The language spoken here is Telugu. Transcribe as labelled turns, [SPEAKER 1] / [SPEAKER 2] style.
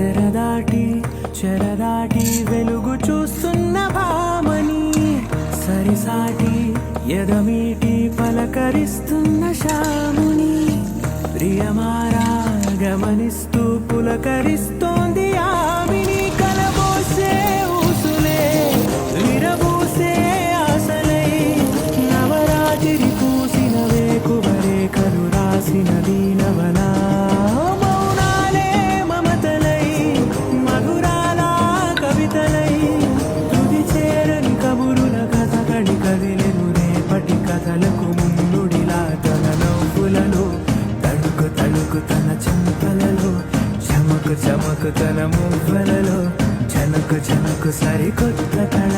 [SPEAKER 1] తెరదాటి చెరదాటి వెలుగు చూస్తున్న భామని సరిసాటి ఎదమీటి పలకరిస్తున్న శాముని ప్రియమారా గమనిస్తూ పులకరిస్తోంది ఆమిని కలబోసే ఊసులే విరబూసే ఆశలై నవరాత్రి పూసిన వేకువరే కలు రాసిన దీనవనా చమకు చమకు తన మువ్వలలో చనకు చనకు సరికొత్త కళ